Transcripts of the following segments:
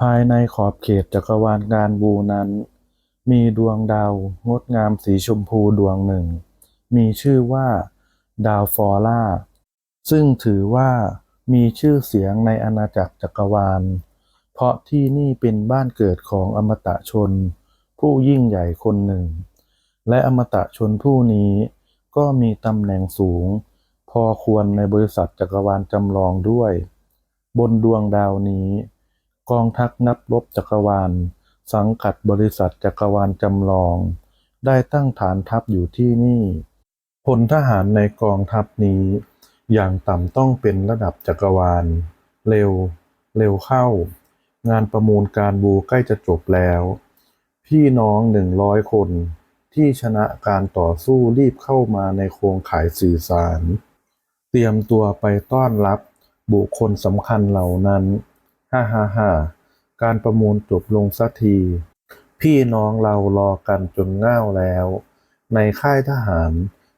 ภายในขอบเขตจักรวาลการบูนั้น มีดวงดาวงดงามสีชมพูดวงหนึ่ง มีชื่อว่า ดาวฟอร่า ซึ่งถือว่ามีชื่อเสียงในอาณาจักรจักรวาล เพราะที่นี่เป็นบ้านเกิดของอมตะชน ผู้ยิ่งใหญ่คนหนึ่ง และอมตะชนผู้นี้ก็มีตำแหน่งสูง พอควรในบริษัทจักรวาลจำลองด้วย บนดวงดาวนี้ กองทัพนับรบจักรวาล สังกัดบริษัทจักรวาลจำลอง ได้ตั้งฐานทัพอยู่ที่นี่พลทหารในกองทัพนี้ อย่างต่ำต้องเป็นระดับจักรวาล เร็ว เร็วเข้า งานประมูลการบูใกล้จะจบแล้ว พี่น้องหนึ่งร้อยคน ที่ชนะการต่อสู้รีบเข้ามาในโครงข่ายสื่อสาร เตรียมตัวไปต้อนรับบุคคลสำคัญเหล่านั้น ฮ่าฮ่าฮ่าการประมูลจบลงสักที พี่น้องเรารอกันจนง่าวแล้ว ในค่ายทหาร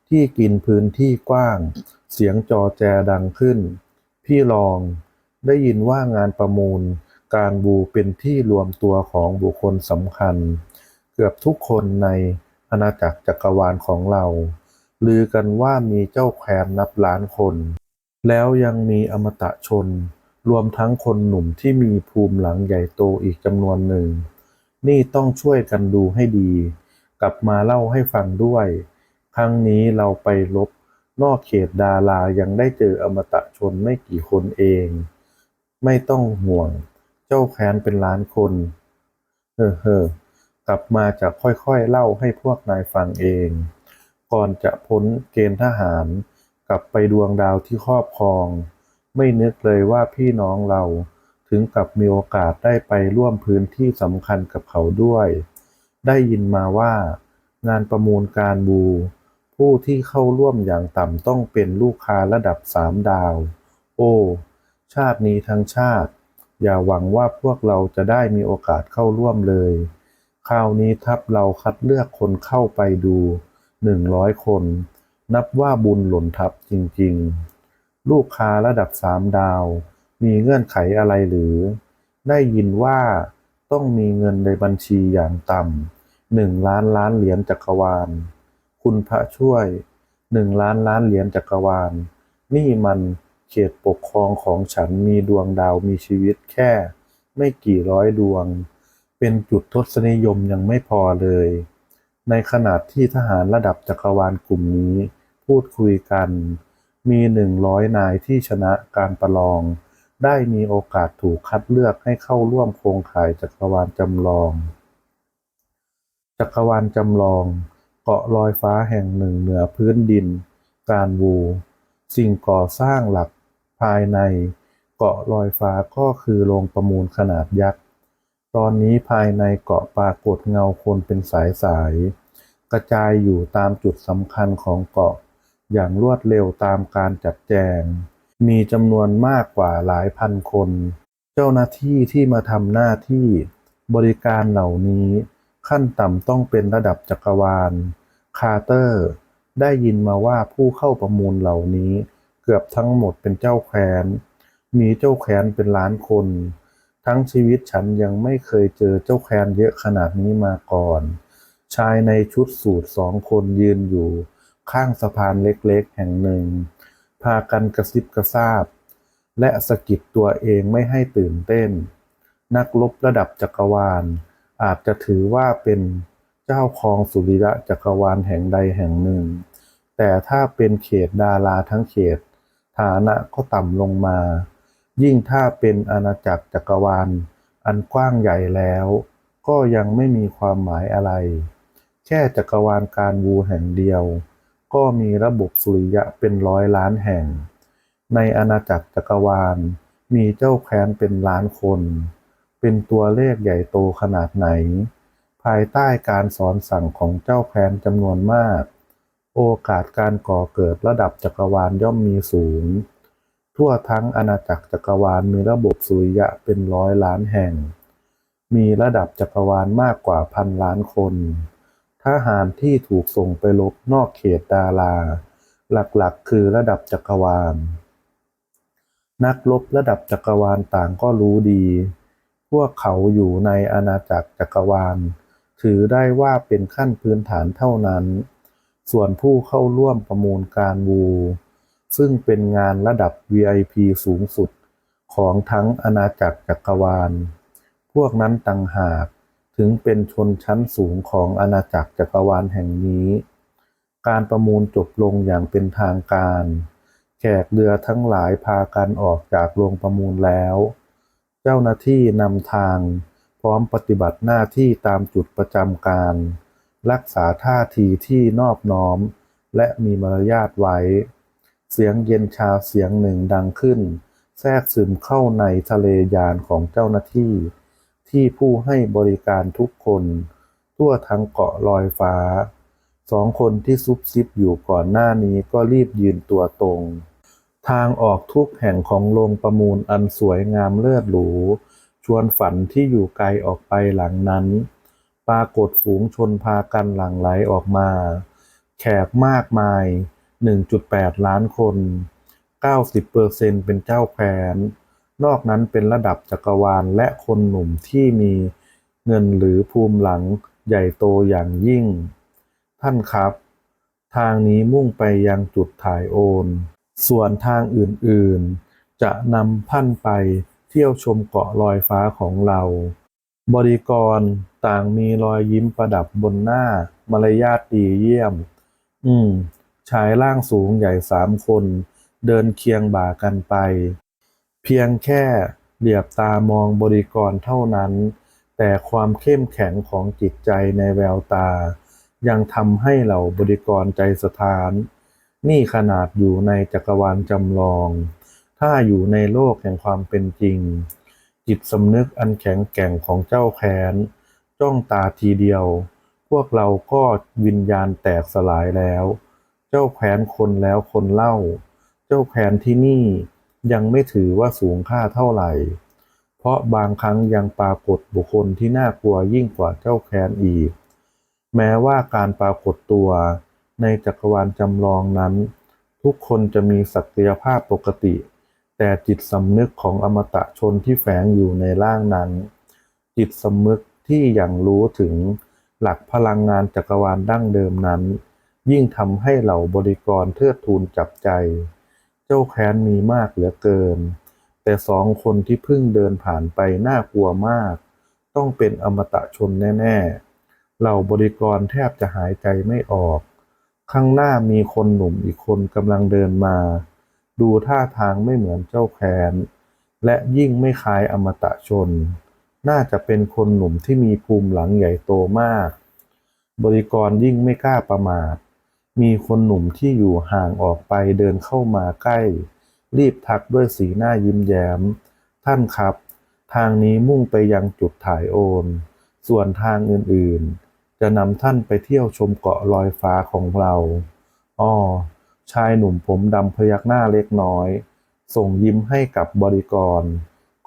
ที่กินพื้นที่กว้าง เสียงจอแจดังขึ้น พี่รองได้ยินว่างานประมูล การบูเป็นที่รวมตัวของบุคคลสำคัญ เกือบทุกคนในอาณาจักรจักรวาลของเรา ลือกันว่ามีเจ้าแคว้นนับล้านคน แล้วยังมีอมตะชน รวมทั้งคนหนุ่มที่มีภูมิหลังใหญ่โตอีกจำนวนหนึ่ง นี่ต้องช่วยกันดูให้ดี กลับมาเล่าให้ฟังด้วย ครั้งนี้เราไปลบนอกเขตดารายังได้เจออมตะชนไม่กี่คนเอง ไม่ต้องห่วง เจ้าแค้นเป็นล้านคน เฮ้อเฮอกลับมาจะค่อยๆเล่าให้พวกนายฟังเอง ก่อนจะพ้นเกณฑ์ทหาร กลับไปดวงดาวที่ครอบครอง ไม่นึกเลยว่าพี่น้องเราถึงกับมีโอกาสได้ไปร่วมพื้นที่สำคัญกับเขาด้วย ได้ยินมาว่า งานประมูลการบู ผู้ที่เข้าร่วมอย่างต่ำต้องเป็นลูกค้าระดับสามดาว โอ้ ชาตินี้ทั้งชาติ อย่าหวังว่าพวกเราจะได้มีโอกาสเข้าร่วมเลย คราวนี้ทัพเราคัดเลือกคนเข้าไปดูหนึ่งร้อยคน นับว่าบุญหล่นทัพจริง ๆ ลูกค้าระดับสามดาว มีเงื่อนไขอะไรหรือ ได้ยินว่าต้องมีเงินในบัญชีอย่างต่ำหนึ่งล้านล้านเหรียญจักรวาล คุณพระช่วยหนึ่งล้านล้านเหรียญจักรวาล นี่มันเขตปกครองของฉันมีดวงดาวมีชีวิตแค่ ไม่กี่ร้อยดวง เป็นจุดทศนิยมยังไม่พอเลย ในขณะที่ทหารระดับจักรวาลกลุ่มนี้ พูดคุยกัน มีหนึ่งร้อยนายที่ชนะการประลอง ได้มีโอกาสถูกคัดเลือกให้เข้าร่วมโครงข่ายจักรวาลจำลอง จักรวาลจำลอง เกาะลอยฟ้าแห่งหนึ่งเหนือพื้นดิน การวู สิ่งก่อสร้างหลักภายใน เกาะลอยฟ้าก็คือโรงประมูลขนาดยักษ์ตอนนี้ภายในเกาะปรากฏเงาคนเป็นสายสายๆกระจายอยู่ตามจุดสำคัญของเกาะ อย่างรวดเร็วตามการจัดแจง มีจำนวนมากกว่าหลายพันคน เจ้าหน้าที่ที่มาทำหน้าที่บริการเหล่านี้ ขั้นต่ำต้องเป็นระดับจักรวาล คาร์เตอร์ ได้ยินมาว่าผู้เข้าประมูลเหล่านี้ เกือบทั้งหมดเป็นเจ้าแคว้น มีเจ้าแคว้นเป็นล้านคน ทั้งชีวิตฉันยังไม่เคยเจอเจ้าแคว้นเยอะขนาดนี้มาก่อน ชายในชุดสูทสองคนยืนอยู่ ข้างสะพานเล็กๆ แห่งหนึ่ง พากันกระซิบกระซาบ และสะกิดตัวเองไม่ให้ตื่นเต้น นักรบระดับจักรวาล อาจจะถือว่าเป็นเจ้าครองสุริยะจักรวาลแห่งใดแห่งหนึ่ง แต่ถ้าเป็นเขตดาราทั้งเขต ฐานะก็ต่ำลงมา ยิ่งถ้าเป็นอาณาจักรจักรวาล อันกว้างใหญ่แล้ว ก็ยังไม่มีความหมายอะไร แค่จักรวาลการวูแห่งเดียว ก็มีระบบสุริยะเป็นร้อยล้านแห่ง ในอาณาจักรจักรวาล มีเจ้าแคว้นเป็นล้านคน เป็นตัวเลขใหญ่โตขนาดไหน ภายใต้การสอนสั่งของเจ้าแคว้นจำนวนมาก โอกาสการก่อเกิดระดับจักรวาลย่อมมีสูง ทั่วทั้งอาณาจักรจักรวาลมีระบบสุริยะเป็นร้อยล้านแห่ง มีระดับจักรวาลมากกว่าพันล้านคน ทหารที่ถูกส่งไปรบนอกเขตดารา หลักๆ คือระดับจักรวาล นักรบระดับจักรวาลต่างก็รู้ดี พวกเขาอยู่ในอาณาจักรจักรวาล ถือได้ว่าเป็นขั้นพื้นฐานเท่านั้น ส่วนผู้เข้าร่วมประมูลการวู ซึ่งเป็นงานระดับ VIP สูงสุดของทั้งอาณาจักรจักรวาล พวกนั้นต่างหาก ถึงเป็นชนชั้นสูงของอาณาจักรจักรวาลแห่งนี้ การประมูลจบลงอย่างเป็นทางการ แขกเรือทั้งหลายพากันออกจากโรงประมูลแล้ว เจ้าหน้าที่นำทางพร้อมปฏิบัติหน้าที่ตามจุดประจำการ รักษาท่าทีที่นอบน้อม และมีมารยาทไว้ เสียงเย็นชาเสียงหนึ่งดังขึ้น แทรกซึมเข้าในทะเลยานของเจ้าหน้าที่ ที่ผู้ให้บริการทุกคน ทั่วทั้งเกาะลอยฟ้า สองคนที่ซุบซิบอยู่ก่อนหน้านี้ก็รีบยืนตัวตรง ทางออกทุกแห่งของโรงประมูลอันสวยงามเลิศหรู ชวนฝันที่อยู่ไกลออกไปหลังนั้น ปรากฏฝูงชนพากันหลั่งไหลออกมา แขกมากมาย 1.8 ล้านคน 90%เป็นเจ้าแคว้น นอกนั้นเป็นระดับจักรวาลและคนหนุ่มที่มีเงินหรือภูมิหลังใหญ่โตอย่างยิ่ง ท่านครับ ทางนี้มุ่งไปยังจุดถ่ายโอน ส่วนทางอื่นๆ จะนำพันไปเที่ยวชมเกาะลอยฟ้าของเรา บริกรต่างมีรอยยิ้มประดับบนหน้ามารยาทดีเยี่ยม อืม ชายร่างสูงใหญ่สามคน เดินเคียงบ่ากันไป เพียงแค่เหลียบตามองบริกรเท่านั้น แต่ความเข้มแข็งของจิตใจในแววตา ยังทำให้เหล่าบริกรใจสถาน นี่ขนาดอยู่ในจักรวาลจำลอง ถ้าอยู่ในโลกแห่งความเป็นจริง จิตสำนึกอันแข็งแกร่งของเจ้าแค้น จ้องตาทีเดียว พวกเราก็วิญญาณแตกสลายแล้ว เจ้าแค้นคนแล้วคนเล่า เจ้าแค้นที่นี่ ยังไม่ถือว่าสูงค่าเท่าไหร่ เพราะบางครั้งยังปรากฏบุคคลที่น่ากลัวยิ่งกว่าเจ้าแค้นอีก แม้ว่าการปรากฏตัวในจักรวาลจำลองนั้น ทุกคนจะมีศักยภาพปกติ แต่จิตสำนึกของอมตะชนที่แฝงอยู่ในร่างนั้น จิตสำนึกที่อย่างรู้ถึงหลักพลังงานจักรวาลดั้งเดิมนั้น ยิ่งทำให้เหล่าบริกรเทิดทูนจับใจ จ้าแค้นมีมากเหลือเกิน แต่สองคนที่เพิ่งเดินผ่านไปน่ากลัวมาก ต้องเป็นอมตะชนแน่ๆ เหล่าบริกรแทบจะหายใจไม่ออก ข้างหน้ามีคนหนุ่มอีกคนกำลังเดินมา ดูท่าทางไม่เหมือนเจ้าแค้น และยิ่งไม่คล้ายอมตะชน น่าจะเป็นคนหนุ่มที่มีภูมิหลังใหญ่โตมาก บริกรยิ่งไม่กล้าประมาท มีคนหนุ่มที่อยู่ห่างออกไปเดินเข้ามาใกล้ รีบทักด้วยสีหน้ายิ้มแย้ม ท่านครับ ทางนี้มุ่งไปยังจุดถ่ายโอน ส่วนทางอื่นๆ จะนำท่านไปเที่ยวชมเกาะลอยฟ้าของเราอ้อชายหนุ่มผมดำพยักหน้าเล็กน้อย ส่งยิ้มให้กับบริกร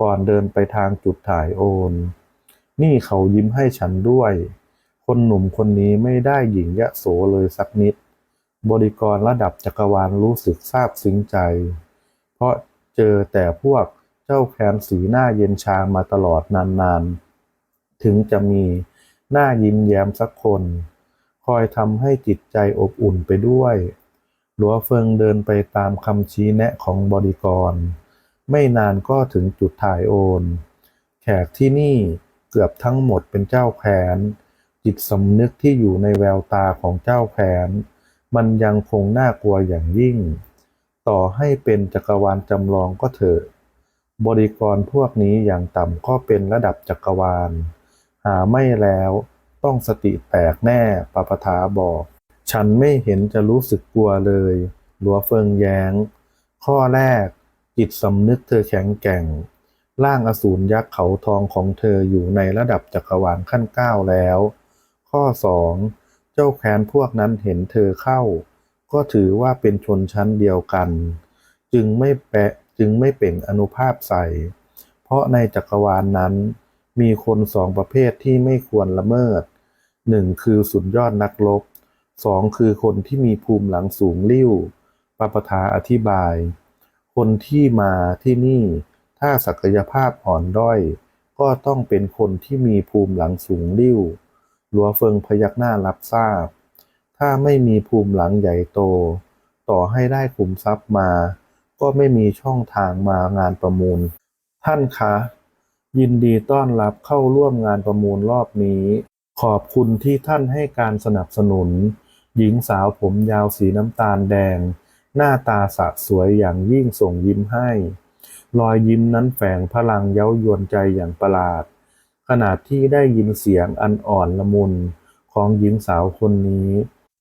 ก่อนเดินไปทางจุดถ่ายโอน นี่เขายิ้มให้ฉันด้วย คนหนุ่มคนนี้ไม่ได้หญิงยะโสเลยสักนิด บริกรระดับจักรวาลรู้สึกซาบซึ้งใจ เพราะเจอแต่พวกเจ้าแคนสีหน้าเย็นชามาตลอดนานๆ ถึงจะมีหน้ายิ้มแย้มสักคน คอยทำให้จิตใจอบอุ่นไปด้วย หลัวเฟิงเดินไปตามคำชี้แนะของบริกร ไม่นานก็ถึงจุดถ่ายโอน แขกที่นี่เกือบทั้งหมดเป็นเจ้าแขนจิตสำนึกที่อยู่ในแววตาของเจ้าแขน มันยังคงน่ากลัวอย่างยิ่ง ต่อให้เป็นจักรวาลจำลองก็เถอะ บริกรพวกนี้อย่างต่ำก็เป็นระดับจักรวาล หาไม่แล้วต้องสติแตกแน่ปปทาบอก ฉันไม่เห็นจะรู้สึกกลัวเลย หลัวเฟิงแยง้ง ข้อแรก จิตสำนึกเธอแข็งแกร่ง ร่างอสูรยักษ์เขาทองของเธออยู่ในระดับจักรวาลขั้นเก้าแล้ว ข้อ 2. เจ้าแค้นพวกนั้นเห็นเธอเข้า ก็ถือว่าเป็นชนชั้นเดียวกัน จึงไม่แปะจึงไม่เป่งอนุภาพใส่ เพราะในจักรวาลนนั้น มีคนสองประเภทที่ไม่ควรละเมิดหนึ่งคือสุดยอดนักรบสองคือคนที่มีภูมิหลังสูงลิ่วปปทาอธิบาย คนที่มาที่นี่ถ้าศักยภาพอ่อนด้อย ก็ต้องเป็นคนที่มีภูมิหลังสูงลิ่ว หลัวเฟิงพยักหน้ารับทราบ ถ้าไม่มีภูมิหลังใหญ่โต ต่อให้ได้ขุมทรัพย์มา ก็ไม่มีช่องทางมางานประมูล ท่านคะ ยินดีต้อนรับเข้าร่วมงานประมูลรอบนี้ ขอบคุณที่ท่านให้การสนับสนุน หญิงสาวผมยาวสีน้ำตาลแดง หน้าตาสะสวยอย่างยิ่งส่งยิ้มให้ รอยยิ้มนั้นแฝงพลังเย้ายวนใจอย่างประหลาด ขณะที่ได้ยินเสียงอันอ่อนละมุนของหญิงสาวคนนี้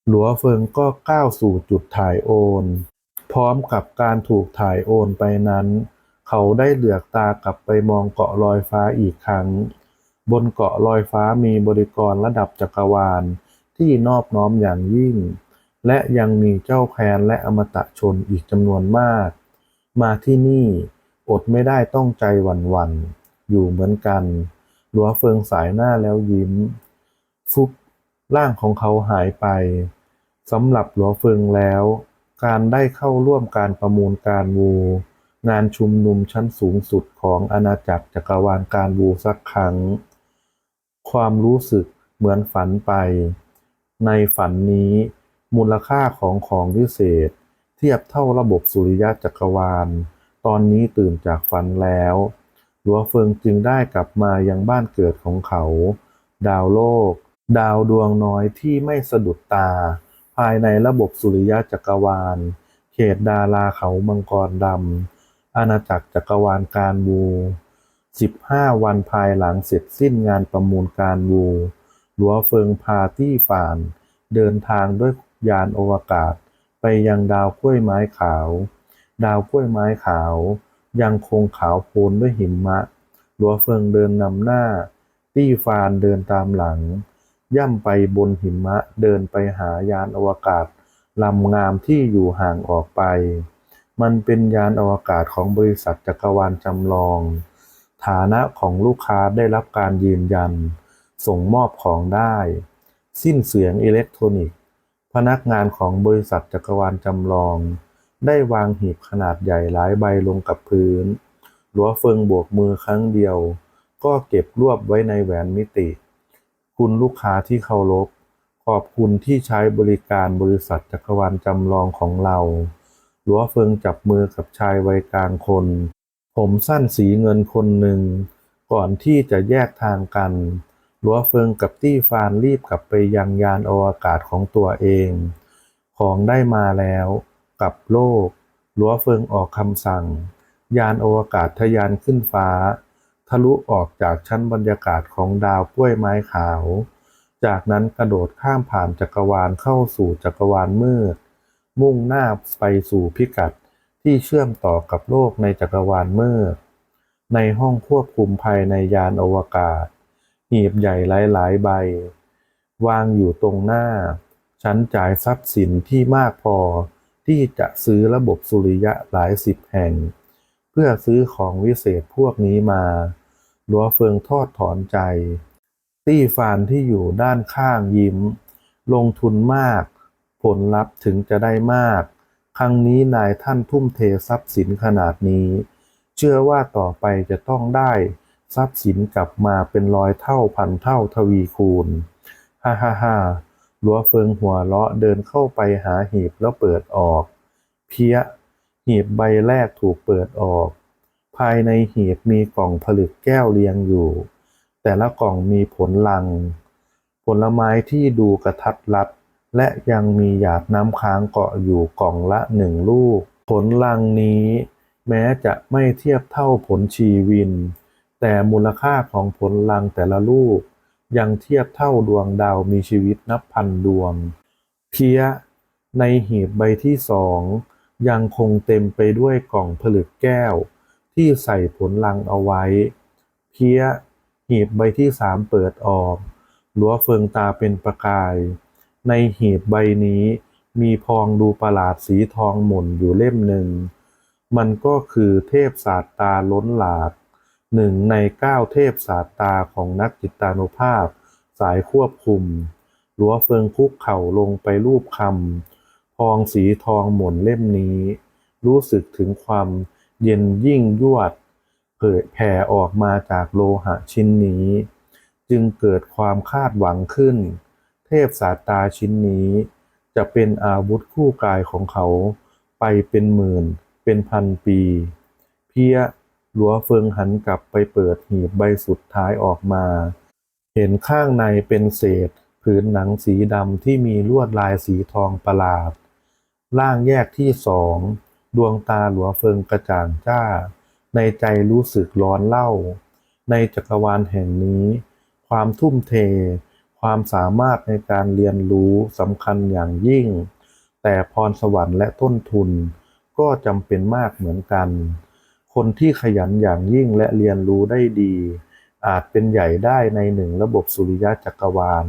หลัวเฟิงก็ก้าวสู่จุดถ่ายโอน พร้อมกับการถูกถ่ายโอนไปนั้น เขาได้เหลือกตากลับไปมองเกาะลอยฟ้าอีกครั้ง บนเกาะลอยฟ้ามีบริกรระดับจักรวาลที่นอบน้อมอย่างยิ่ง และยังมีเจ้าแควนและอมตะชนอีกจำนวนมาก มาที่นี่อดไม่ได้ต้องใจหวั่นอยู่เหมือนกัน หลัวเฟิงสายหน้าแล้วยิ้ม ฟุบร่างของเขาหายไปสำหรับหลัวเฟิงแล้ว การได้เข้าร่วมการประมูลการวู งานชุมนุมชั้นสูงสุดของอาณาจักรจักรวาลการวูสักครั้ง ความรู้สึกเหมือนฝันไป ในฝันนี้มูลค่าของของวิเศษ เทียบเท่าระบบสุริยะจักรวาล ตอนนี้ตื่นจากฝันแล้ว หลัวเฟิงจึงได้กลับมายังบ้านเกิดของเขา ดาวโลก ดาวดวงน้อยที่ไม่สะดุดตา ภายในระบบสุริยะจักรวาล เขตดาราเขามังกรดำอาณาจักรจักรวาลการวู15 วันภายหลังเสร็จสิ้นงานประมูลการวูหลัวเฟิงพาตี้ฝาน เดินทางด้วยยานอวกาศ ไปยังดาวกล้วยไม้ขาว ดาวกล้วยไม้ขาว ยังคงขาวโพลนด้วยหิมะ หลัวเฟิงเดินนำหน้า ตี้ฟานเดินตามหลัง ย่ำไปบนหิมะเดินไปหายานอวกาศลำงามที่อยู่ห่างออกไป มันเป็นยานอวกาศของบริษัทจักรวาลจำลอง ฐานะของลูกค้าได้รับการยืนยัน ส่งมอบของได้ สิ้นเสียงอิเล็กทรอนิกส์ พนักงานของบริษัทจักรวาลจำลอง ได้วางหีบขนาดใหญ่หลายใบลงกับพื้น หลัวเฟิงโบกมือครั้งเดียว ก็เก็บรวบไว้ในแหวนมิติ คุณลูกค้าที่เคารพ ขอบคุณที่ใช้บริการบริษัทจักรวาลจำลองของเรา หลัวเฟิงจับมือกับชายวัยกลางคน ผมสั้นสีเงินคนหนึ่ง ก่อนที่จะแยกทางกันหลัวเฟิงกับตี้ฟานรีบกลับไปยังยานอวกาศของตัวเอง ของได้มาแล้ว กับโลกหลัวเฟิงออกคำสั่ง ยานอวกาศทะยานขึ้นฟ้า ทะลุออกจากชั้นบรรยากาศของดาวกล้วยไม้ขาว จากนั้นกระโดดข้ามผ่านจักรวาลเข้าสู่จักรวาลมืด มุ่งหน้าไปสู่พิกัดที่เชื่อมต่อกับโลกในจักรวาลมืด ในห้องควบคุมภายในยานอวกาศ หีบใหญ่หลายๆใบ วางอยู่ตรงหน้าฉันจ่ายทรัพย์สินที่มากพอ ที่จะซื้อระบบสุริยะหลายสิบแห่ง เพื่อซื้อของวิเศษพวกนี้มาหลัวเฟิงทอดถอนใจ ตี้ฟานที่อยู่ด้านข้างยิ้ม ลงทุนมาก ผลลัพธ์ถึงจะได้มาก ครั้งนี้นายท่านทุ่มเททรัพย์สินขนาดนี้ เชื่อว่าต่อไปจะต้องได้ทรัพย์สินกลับมาเป็นร้อยเท่าพันเท่าทวีคูณ ฮ่าฮ่าฮ่า ลัวเฟิงหัวเราะเดินเข้าไปหาหีบแล้วเปิดออก เพี้ย หีบใบแรกถูกเปิดออก ภายในหีบมีกล่องผลึกแก้วเรียงอยู่ แต่ละกล่องมีผลลัง ผลไม้ที่ดูกระทัดรัด และยังมีหยาดน้ำค้างเกาะอยู่กล่องละหนึ่งลูก ผลลังนี้ แม้จะไม่เทียบเท่าผลชีวิน แต่มูลค่าของผลลังแต่ละลูก ยังเทียบเท่าดวงดาวมีชีวิตนับพันดวง เพี้ย ในหีบใบที่สองยังคงเต็มไปด้วยกล่องผลึกแก้ว ที่ใส่ผลลังเอาไว้ เพี้ย หีบใบที่สามเปิดออกหลัวเฟิงตาเป็นประกาย ในหีบใบนี้มีพองดูประหลาดสีทองหม่นอยู่เล่มหนึ่ง มันก็คือเทพศาสตราล้นหลาก หนึ่งในเก้าเทพศาสตาของนักจิตานุภาพ สายควบคุมหลัวเฟิงคุกเข่าลงไปรูปคำพองสีทองหม่นเล่มนี้ รู้สึกถึงความเย็นยิ่งยวด เผยแผ่ออกมาจากโลหะชิ้นนี้ จึงเกิดความคาดหวังขึ้น เทพศาสตาชิ้นนี้ จะเป็นอาวุธคู่กายของเขาไปเป็นหมื่น เป็นพันปี เพีย หลัวเฟิงหันกลับไปเปิดหีบใบสุดท้ายออกมา เห็นข้างในเป็นเศษ ผืนหนังสีดำที่มีลวดลายสีทองประหลาดร่างแยกที่สอง ดวงตาหลัวเฟิงกระจ่างจ้า ในใจรู้สึกร้อนเล่า ในจักรวาลแห่งนี้ ความทุ่มเท ความสามารถในการเรียนรู้สำคัญอย่างยิ่ง แต่พรสวรรค์และต้นทุนก็จำเป็นมากเหมือนกัน คนที่ขยันอย่างยิ่งและเรียนรู้ได้ดี อาจเป็นใหญ่ได้ในหนึ่งระบบสุริยะจักรวาล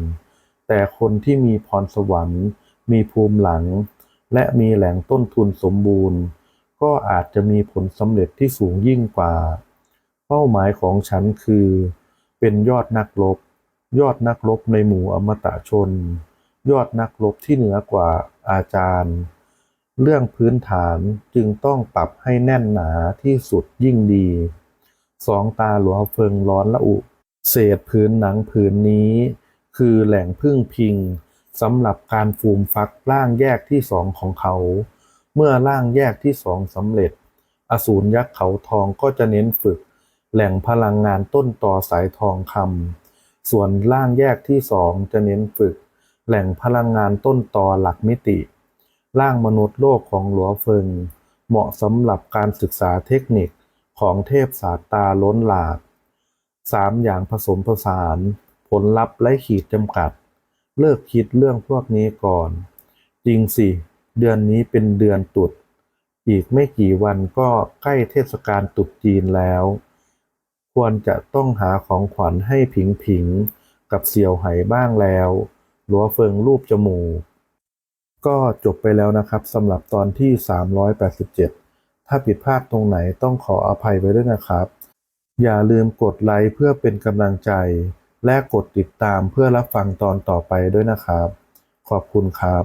แต่คนที่มีพรสวรรค์ มีภูมิหลัง และมีแหล่งต้นทุนสมบูรณ์ ก็อาจจะมีผลสำเร็จที่สูงยิ่งกว่า เป้าหมายของฉันคือ เป็นยอดนักรบ ยอดนักรบในหมู่อมตะชน ยอดนักรบที่เหนือกว่าอาจารย์ เรื่องพื้นฐานจึงต้องปรับให้แน่นหนาที่สุดยิ่งดี สองตาหลวงเฟิงร้อนละอุ เศษพื้นหนังผืนนี้ คือแหล่งพึ่งพิงสำหรับการฟูมฟักร่างแยกที่สองของเขา เมื่อร่างแยกที่สองสำเร็จ อสูรยักษ์เขาทองก็จะเน้นฝึก แหล่งพลังงานต้นต่อสายทองคำส่วนร่างแยกที่สองจะเน้นฝึก แหล่งพลังงานต้นต่อหลักมิติ ร่างมนุษย์โลกของหลัวเฟิง เหมาะสำหรับการศึกษาเทคนิคของเทพศาสตาล้นหลากสามอย่างผสมผสาน ผลลัพธ์ไร้ขีดจำกัด เลิกคิดเรื่องพวกนี้ก่อน จริงสิ เดือนนี้เป็นเดือนตรุษอีกไม่กี่วันก็ใกล้เทศกาลตรุษจีนแล้ว ควรจะต้องหาของขวัญให้ผิงผิงกับเสี่ยวไหบ้างแล้ว หลัวเฟิงรูปจมูก ก็จบไปแล้วนะครับสำหรับตอนที่ 387 ถ้าผิดพลาดตรงไหนต้องขออภัยไว้ด้วยนะครับ อย่าลืมกดไลค์เพื่อเป็นกำลังใจ และกดติดตามเพื่อรับฟังตอนต่อไปด้วยนะครับ ขอบคุณครับ